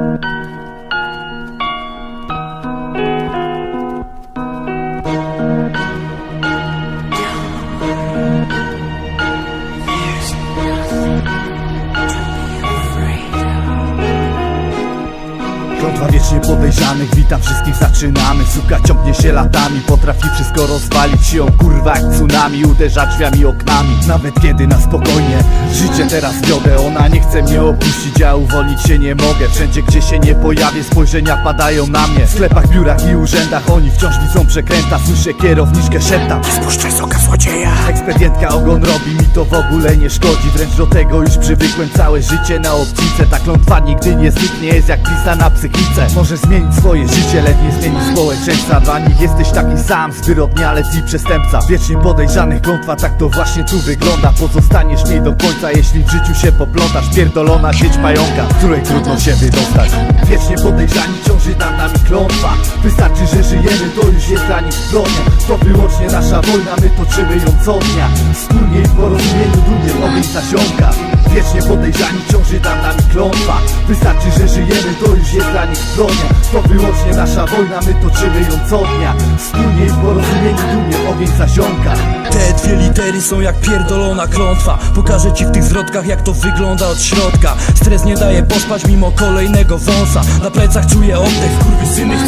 Thank you. Wiecznie podejrzanych, witam wszystkich, zaczynamy Suka ciągnie się latami, potrafi wszystko rozwalić się kurwa jak tsunami, uderza drzwiami, oknami Nawet kiedy na spokojnie, życie teraz wiodę. Ona nie chce mnie opuścić, ja uwolnić się nie mogę. Wszędzie gdzie się nie pojawię, spojrzenia padają na mnie. W sklepach, biurach i urzędach, oni wciąż widzą przekręta. Słyszę kierowniczkę szepta. Spuszczaj z oka złodzieja. Ekspedientka ogon robi, mi to w ogóle nie szkodzi. Wręcz do tego już przywykłem całe życie na optyce Ta klątwa nigdy nie zniknie, jest jak lisa na psychice Może zmienić swoje życie, lecz nie zmienić społeczeństwa. Dla nich jesteś taki sam, zwyrodnialec i przestępca. Wiecznie podejrzanych klątwa, tak to właśnie tu wygląda. Pozostaniesz mi do końca, jeśli w życiu się poplątasz. Pierdolona sieć pająka, z której trudno się wydostać. Wiecznie podejrzani ciąży zbrodnia To wyłącznie nasza wojna, my toczymy ją co dnia Wspólnie i w porozumieniu dumnie ogień zasiąka Wiecznie podejrzani ciąży nad nami klątwa. Wystarczy, że żyjemy, to już jest dla nich zbrodnia To wyłącznie nasza wojna, my toczymy ją co dnia Wspólnie i w porozumieniu dumnie ogień zasiąka Te dwie litery są jak pierdolona klątwa. Pokażę ci w tych zwrotkach jak to wygląda od środka. Stres nie daje pospać mimo kolejnego wąsa. Na plecach czuję oddech, syny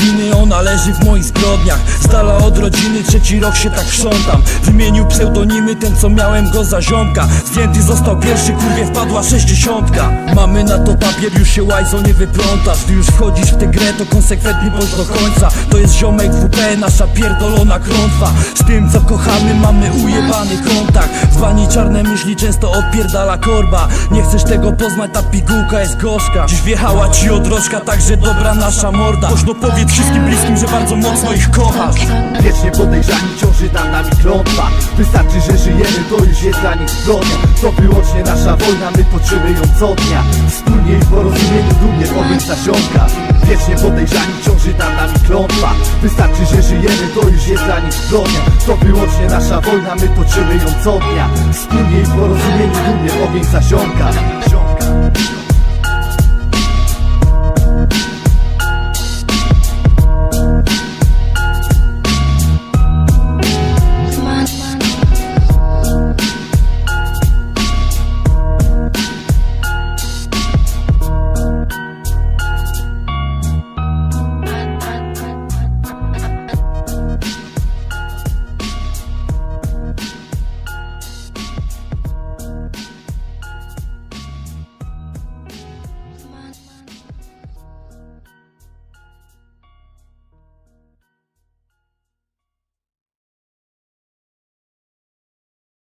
winy, ona leży w moich zbrodniach. Z dala od rodziny, trzeci rok się tak chrzątam Wymienił pseudonimy, ten co miałem go za ziomka. Zdjęty został pierwszy, kurwie wpadła sześćdziesiątka. Mamy na to papier, już się łajzo nie wyplątasz Gdy już wchodzisz w tę grę, to konsekwentnie bądź do końca. To jest ziomek WP, nasza pierdolona klątwa Z tym co kochamy mamy ujebany kontakt. W bani czarne myśli często odpierdala korba. Nie chcesz tego poznać, ta pigułka jest gorzka. Dziś wjechała ci odroczka, także dobra nasza morda. Głośno powiedz wszystkim bliskim, że bardzo mocno ich kochasz. Wiecznie podejrzani ciąży nad nami klątwa. Wystarczy, że żyjemy, to już jest dla nich zbrodnia To wyłącznie nasza wojna, my toczymy ją co dnia Wspólnie i porozumieniu dumnie ogień zasiąka Wiecznie podejrzani ciąży nad nami klątwa. Wystarczy, że żyjemy, to już jest dla nich zbrodnia To wyłącznie nasza wojna, my toczymy ją co dnia Wspólnie i porozumieniu dumnie ogień Zasiąka.